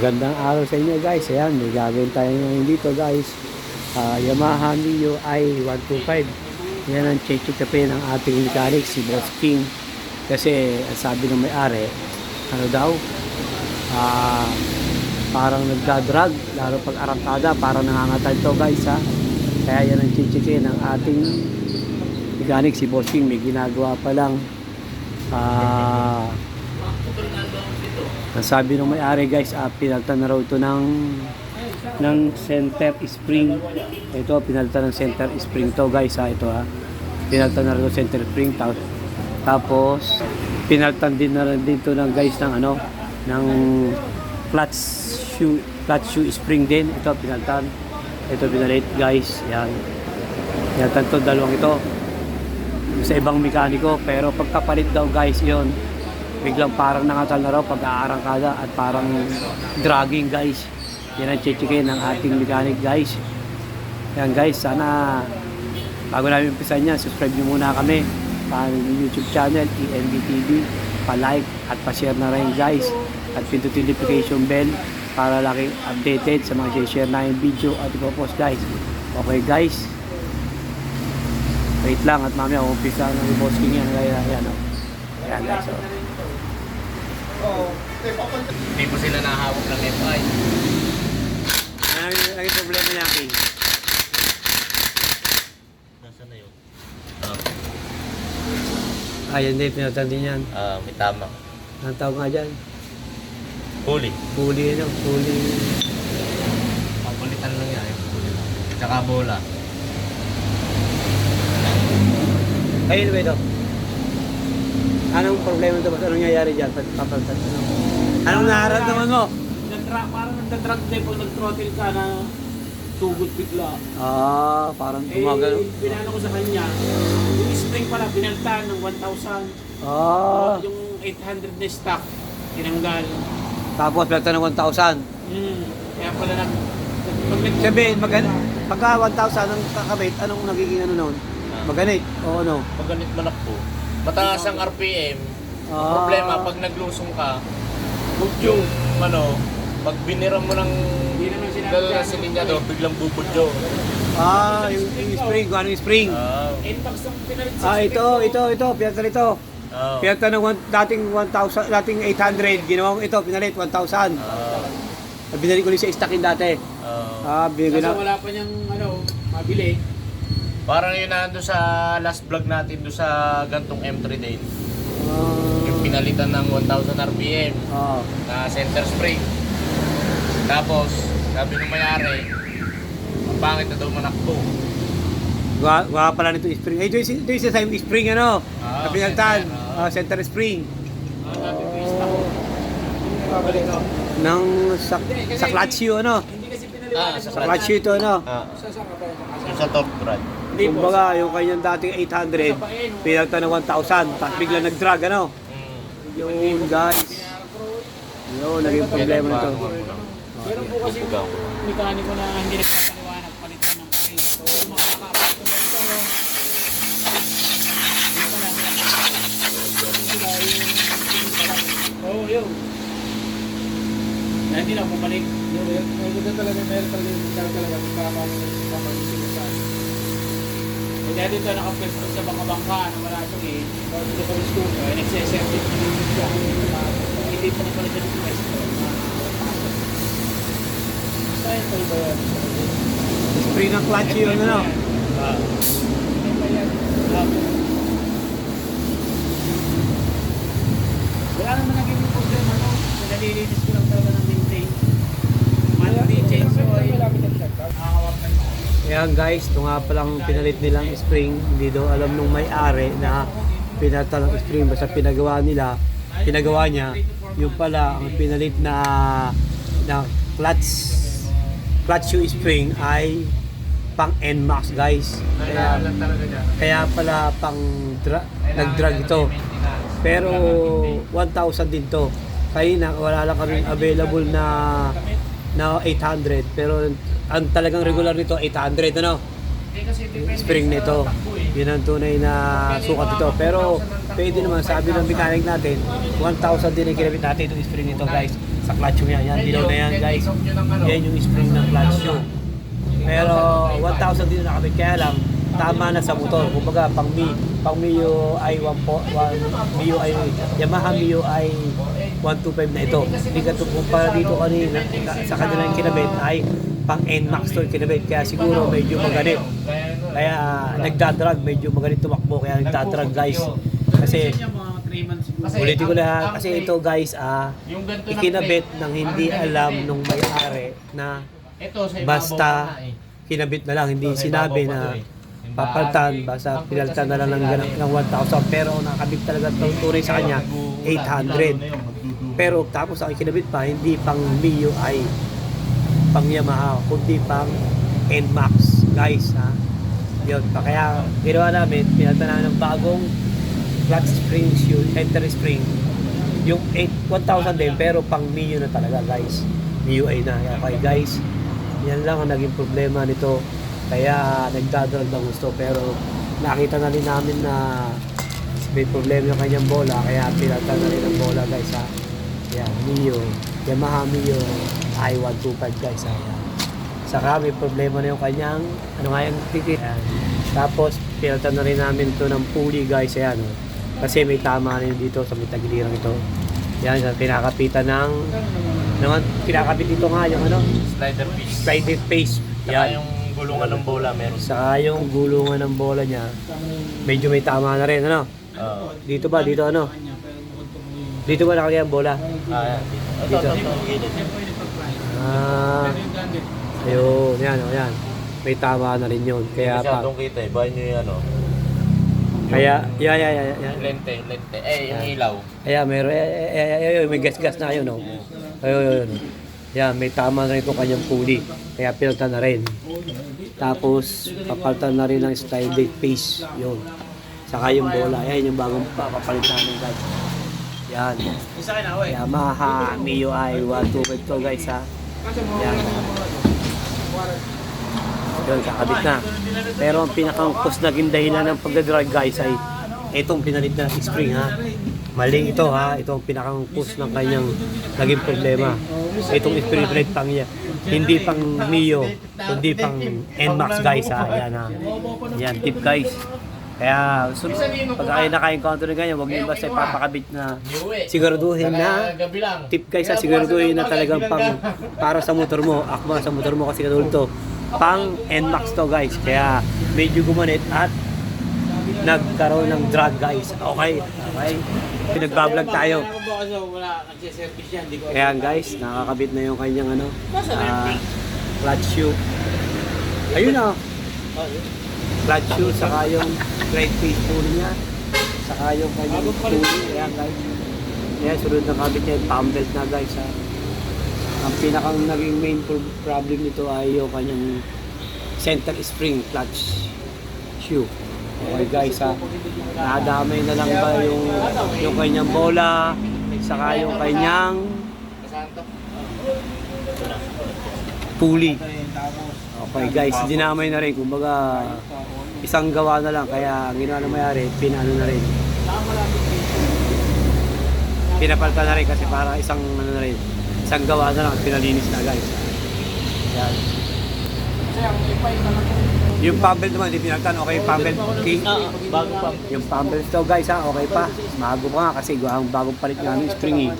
Magandang araw sa inyo guys. Ayan, may gagawin tayo ngayon dito guys. Ah, Yamaha Mio i125. Yan ang chichikapin ng ating mechanic, si Boss King. Kasi sabi ng may-ari, ano daw, ah, parang nagdadrag, lalo pag arangkada, parang nangangatay to guys ha. Kaya yan ang chichikin ng ating mechanic, si Boss King. May ginagawa pa lang. Ah, ang sabi ng may-ari guys, uh, pinalitan na raw ito ng ng center spring. Ito, pinalitan ng center spring to guys ha, ito ha. Pinalitan na ng center spring. Tapos, pinalitan din na rin dito ng guys ng ano, ng clutch shoe, clutch shoe spring din. Ito, pinalitan. Ito, pinalit guys. Yan. Pinalitan to, dalawang ito. Sa ibang mekaniko. Pero pagkapalit daw guys, yon biglang parang nangatal na raw pag-aarangkada at parang dragging guys. Yan ang chichikin ng ating mechanic guys. Yan guys, sana bago namin umpisan yan, subscribe nyo muna kami sa YouTube channel, ENB. Pa-like at pa-share na rin guys. At pindutin notification bell para lagi updated sa mga share na yung video at ipopost guys. Okay guys. Wait lang at mamaya umpisa ng boss king yan. Kaya yan o. Ayan guys. Oh. Hindi po sila nahawak ng FI. Yung lagi problema niya, King? Nasaan na yun? Ah, Ay, hindi, pinatan din yan. ah, may tama. Ang tawag nga dyan, Huli. huli, ano, huli. Papulitan lang yan. Tsaka bola. Ayun ba ito? Anong problema ito? Anong nangyayari dyan? Ano? Anong nararamdaman mo? Nagtra parang nagdadrag din pag nag-throttle ka na tugot bigla. Ah, parang Eh, gumagano. binano ko sa kanya, yung spring pala, pinaltan ng 1,000. Ah, Yung 800 na stock, tinanggal. tapos pinatan ng 1,000. Hmm. Kaya pala nag... Nag Sabihin, mag pagka 1,000 ang kakabit, anong nagiging ano noon? Maganit o ano? Pag ganit manak po. Mataas ang RPM. Ang Ah. problema, pag naglusong ka, yung ano, pag binira mo ng Hindi naman sinabi dala dyan. sa linyado, biglang bubudyo. Ah, yung, yung spring, kung ano yung spring. Ah, Inbox ng pinalit sa Ah, ito, ko. ito, ito, pinatan ito. ah, Pinatan ng one, dating 1,000, dating 800, ginawang ito, pinalit 1,000. ah, Binalik ko ulit sa stockin dati. ah. Ah, binigyan Kaso na. wala pa niyang ano, mabili. Parang yun na doon sa last vlog natin doon sa gantong M3 din. Yung Ah, pinalitan ng 1000 RPM. ah, na center spring. Tapos, sabi ng mayari, ang pangit na daw manakbo. Gawa, gawa pala nito spring. Eh, ito, yung- ito yung sa time spring, ano? Ah, na pinagtan. center, Ah, center spring. Ah, natin yung stock. Babalik ko. Ng sa, sa clutch ano? Hindi kasi Ah, pinaliwanag sa Sa clutch ito, ano? Ah, Sa saka pa yung sa top rod. Hindi po. Kumbaga, yung kanyang dating 800, pinagtan ng 1,000. Tapos bigla nag-drag, ano? Mm. Yun, guys. Yun, naging problema nito. Meron po kasi mekaniko na hindi nagpapaliwanag palitan ng frame. So, yung ko ito, hindi pa lang yung Oo, yun. Na hindi na bumalik. Ganda talaga, meron talaga yung talaga talaga kapag-isip sa dahil dito nakapwesto sa bangka-bangka na wala itong eh. Bago dito sa school, eh, nagsiservice na dito siya. Hindi pa na pala siya ng pwesto. Saan pa ba yan? Spring ng clutch yun, ano? Ano? Ah. Wala naman naging problema no. Nalilinis ko lang talaga ng maintain. Monthly change so ay nakakawak na Ayan guys, ito nga palang pinalit nilang spring. Hindi daw alam nung may-ari na pinata ng spring. Basta pinagawa nila, pinagawa niya. Yung pala, ang pinalit na, na clutch, clutch shoe spring ay pang NMAX guys. Kaya, kaya pala pang dra- nag-drag ito. Pero 1,000 din to. Kaya na wala lang kami available na na 800 pero ang talagang regular nito 800 ano Eh kasi spring nito eh. yun ang tunay na sukat ito pero pwede naman sabi ng mechanic natin 1,000 din ang kinabit natin itong spring nito guys sa clutch nyo yan. Yan, dilaw na yan guys. Yan yung spring ng clutch nyo. Pero 1,000 din na nakabit kaya lang tama na sa motor. Kumbaga pang Mi, pang Mio i 1 po, 1 Mio i Yamaha Mio i 125 na ito. Hindi ka kumpara dito kanina na- sa kanilang kinabit ay pang NMAX to kinabit. Kaya siguro medyo maganit. Kaya nagdadrag, medyo maganit tumakbo. Kaya nagdadrag guys. Kasi Yung mga 3 months siguro. ulitin ko lahat. Kasi ito guys, ah, na ikinabit ng hindi alam nung may-ari na Basta kinabit na lang, hindi sinabi na papaltan, basta pinaltan na lang ng, ng 1,000. Pero nakabit talaga itong tunay sa kanya, 800. Pero tapos ang kinabit pa, hindi pang ay pang Yamaha, kundi pang NMAX. Guys, ha? Yun, pa kaya ginawa namin, pinaltan namin ng bagong clutch spring shoe, center spring. Yung 8, 1,000 din, pero pang Mio na talaga, guys. Ay na. Okay, guys. Yan lang ang naging problema nito. Kaya nagdadrag ng gusto. Pero nakita na rin namin na may problema yung kanyang bola. Kaya pinaltan na rin ang bola, guys, ha. Yan, Mio. Yamaha Mio i125, guys, ha. Yan. Saka may problema na yung kanyang, ano nga yung ticket. Tapos, pinaltan na rin namin to ng pulley, guys, ayan, oh. Kasi may tama na dito sa may tagilirang ito. Yan, sa pinakapitan ng, naman, pinakapit dito nga yung ano, Slider piece. face. Saka Yan. yung gulungan ng bola meron. Saka yung gulungan ng bola niya, medyo may tama na rin, ano? Oo. Dito ba? Dito ano? Dito ba nakalagay ang bola? Ah, yan. Ito, Dito. Ah, ayun, yan, oh, yan. May tama na rin yun. Kaya pa, masyadong kita eh. Bahay nyo yung ano. kaya, yeah, yeah, yeah, yeah. Lente, lente. Eh, yung ilaw. Ayan, meron, eh, eh, eh, eh, may gas-gas na yun, oh. Ayun, ayun. Yan, may tama na rin itong kanyang pulley. Kaya pinaltan na rin. Tapos, papaltan na rin ng sliding face. Yun. Saka yung bola. Ayan yung bagong papapalit namin, guys. Yan. Isa kayo na, oy. Yamaha Mio i 125 to, guys, ha. Yan. Yun, kakabit na. Pero ang pinakang cause naging dahilan ng pagdadrive guys ay itong pinalit na spring ha. Mali ito ha. Ito ang pinakang cause ng kanyang naging problema. Itong spring plate pang niya. Hindi pang Mio, kundi pang NMAX guys ha. Yan ha. Yan tip guys. Kaya so, pag kayo naka-encounter ng ganyan, huwag niyo basta ipapakabit na siguraduhin na tip guys sa siguraduhin na talagang pang para sa motor mo, akma sa motor mo kasi katulad to. Pang NMAX to guys. Kaya medyo gumanit at nagkaroon ng drag guys. Okay, okay. Pinagbablog tayo. Ko Kaya guys, nakakabit na yung kanyang ano, ah, clutch shoe. Ayun na. Clutch shoe, saka yung right face pulley niya. Saka yung kanyang pulley. Ayan guys. Ayan, sunod na kabit niya palm belt na guys ha. Ang pinakang naging main pro- problem nito ay yung kanyang center spring clutch shoe. Okay guys ha. Nadamay na lang ba yung yung kanyang bola, saka yung kanyang pulley. Okay guys, dinamay na rin. Kumbaga, isang gawa na lang. Kaya ang ginawa na mayari, pinano na rin. Pinapalta na rin kasi para isang ano na rin. Isang gawa na lang, pinalinis na guys. Yan. Yung pambelt naman, hindi pinaltan. Okay pambelt. King. Bago pa. Yung pambelt to guys ha, okay pa. Bago pa nga kasi ang bagong palit nga yung spring eh.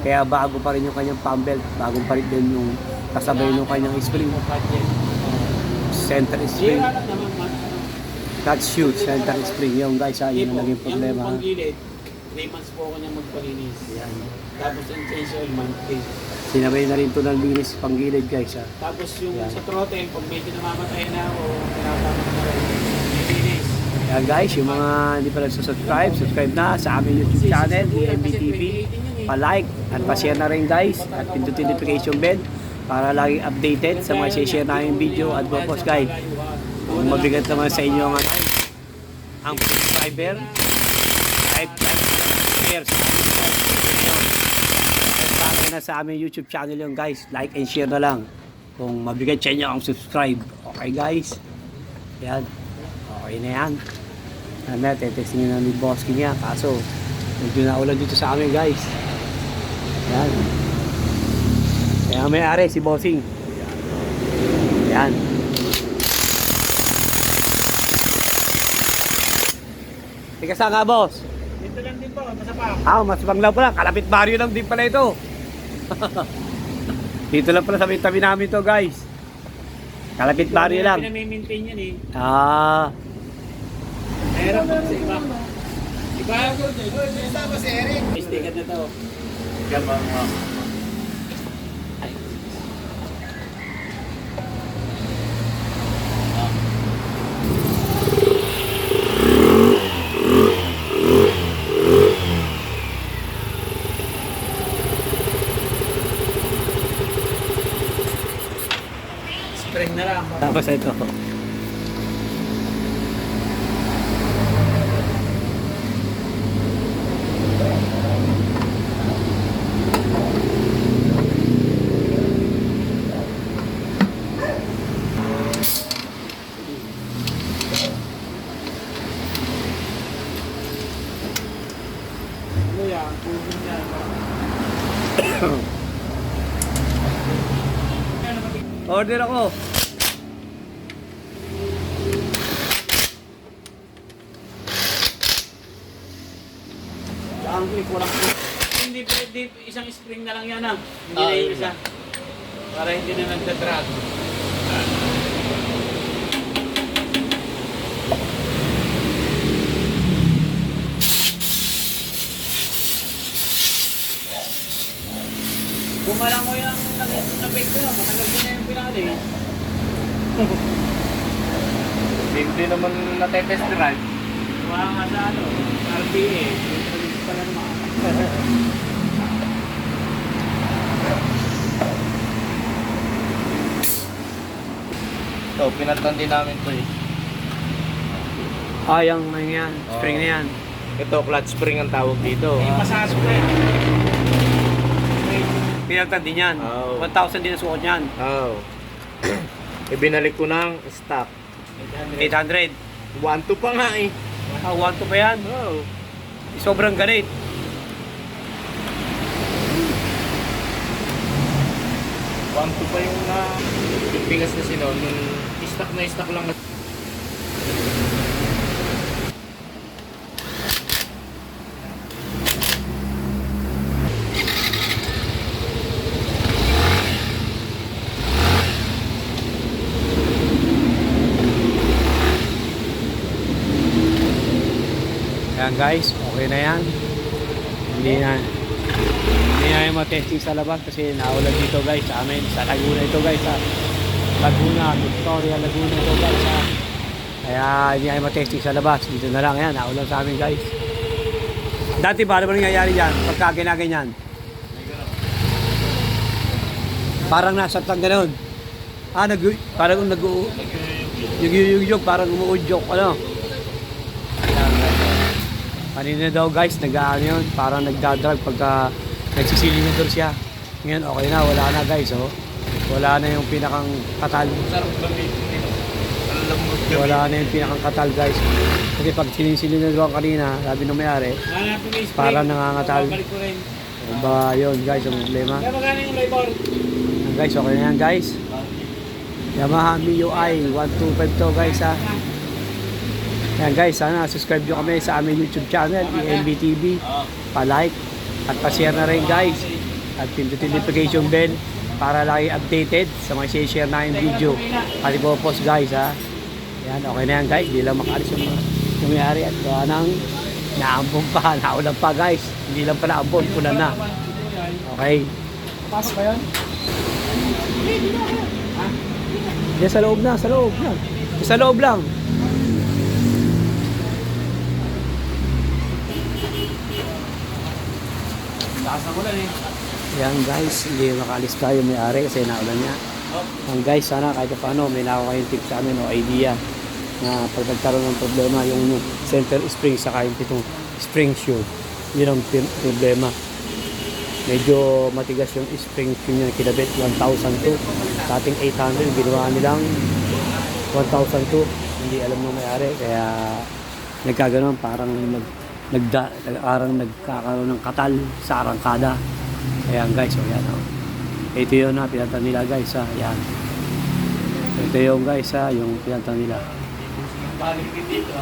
Kaya bago pa rin yung kanyang pambelt. Bagong palit din yung kasabay ng kanyang spring. Center spring. Clutch shoe, center spring. Yung guys ha, yun ang naging problema. ha. Yung panggilid, 3 months po ako niya magpalinis. Yan. Tapos yung change oil. Sinabay na rin ito ng linis panggilid guys ha. Tapos yung Yan. sa throttle, pag medyo namamatay na pinapama ko na rin. Guys, yung mga hindi pa nagsusubscribe, subscribe na sa aming YouTube channel, EMB TV. Pa-like at pa-share na rin guys at pindutin notification bell para laging updated sa mga share namin video at post guys. Kung mabigat naman sa inyo ang, ang subscriber, type, type, share. At para na sa aming YouTube channel yung guys, like and share na lang. Kung mabigat sa inyo ang subscribe. Okay guys? Yan. Okay na yan. Mamaya, tetextingin na ni Boss yan. Kaso, medyo naulan dito sa amin guys. Yan. Ang may-ari, si Bossing. Yan. Tika saan nga, boss? Dito lang din po, masapa. Ah, mas banglaw pala. Kalapit barrio lang din pala ito. Dito lang pala sa may tabi namin to, guys. Kalapit barrio lang. Pinamimintain yan eh. Ah, Mahirap po sa iba. Iba? Sama si Eric. Mistaken na to. Gamang uh, Spring lang. tapos ito. Order ako. Ang clip walang clip. Hindi pwede, isang spring na lang yan ah. Hindi Ah, na yung yun isa. Para hindi na nagdadrag. Kumalang mo yung nag-bake ko yun, matagal din na yung pinali. hindi naman natetest drive. Wala nga sa ano, RPA, naman. So, pinatan din namin to eh. Ah, yung ano yan. Spring na yan. Ito, clutch spring ang tawag dito. Yung masasok na yan. Pinagtan din yan. Oo. 1,000 din ang suot niyan. Oh. Ibinalik ko ng stock. 800. 1 pa nga eh. Ah, 1 to pa yan. Oh. Sobrang galit. One to pa yung na yung bigas kasi noon, nung stock na stock lang. Ayan guys, okay na yan. Hindi na hindi na yung matesting sa labas kasi naulan dito guys sa amin. Sa Laguna ito guys sa Laguna, Victoria, Laguna ito guys ha. Kaya hindi na yung matesting sa labas. Dito na lang yan, naulan sa amin guys. Dati ba ano ba nangyayari dyan pagka ginaganyan? Parang nasa tang gano'n. Ah, nag parang nag Yung parang umuudyok, ano? Kanina daw guys, nag-ano yun, parang nagdadrag pagka nagsisilinador siya. Ngayon okay na, wala na guys, oh. Wala na yung pinakang katal. Wala na yung pinakang katal guys. Kasi pag sinisilinador kanina, sabi nung may-ari. Parang nangangatal. Ko ano ba yun guys, ang problema. Guys, okay na yan guys. Yamaha MIUI 125 to guys ha. Yan guys, sana subscribe nyo kami sa aming YouTube channel, EMB TV. Pa-like at pa-share na rin guys. At pindutin notification bell para lagi updated sa mga share na yung video. Pati po post guys ha. Yan, okay na yan guys. Hindi lang makaalis yung, may-ari at gawa nang naambon pa, naulan pa guys. Hindi lang pala ambon, ulan na. Okay. Pasok ba yun? Diyan sa loob na, sa loob lang. Sa loob lang. Yan guys, hindi makaalis tayo may-ari kasi naulan niya. Yan guys, sana kahit paano may nakuha kayong tip sa amin o idea na pag nagkaroon ng problema yung center spring sa kahit itong spring shoe. Yun ang problema. Medyo matigas yung spring shoe niya na kinabit, 1,002. Sa ating 800, ginawa nilang 1,002. Hindi alam ng may-ari, kaya nagkaganon parang nag nagda, parang nagkakaroon ng katal sa arangkada. Ayan guys, o yan o. Ito yun ha, pinalitan nila guys ha. Yan. Ito yung guys ha, yung pinalitan nila. Balik dito.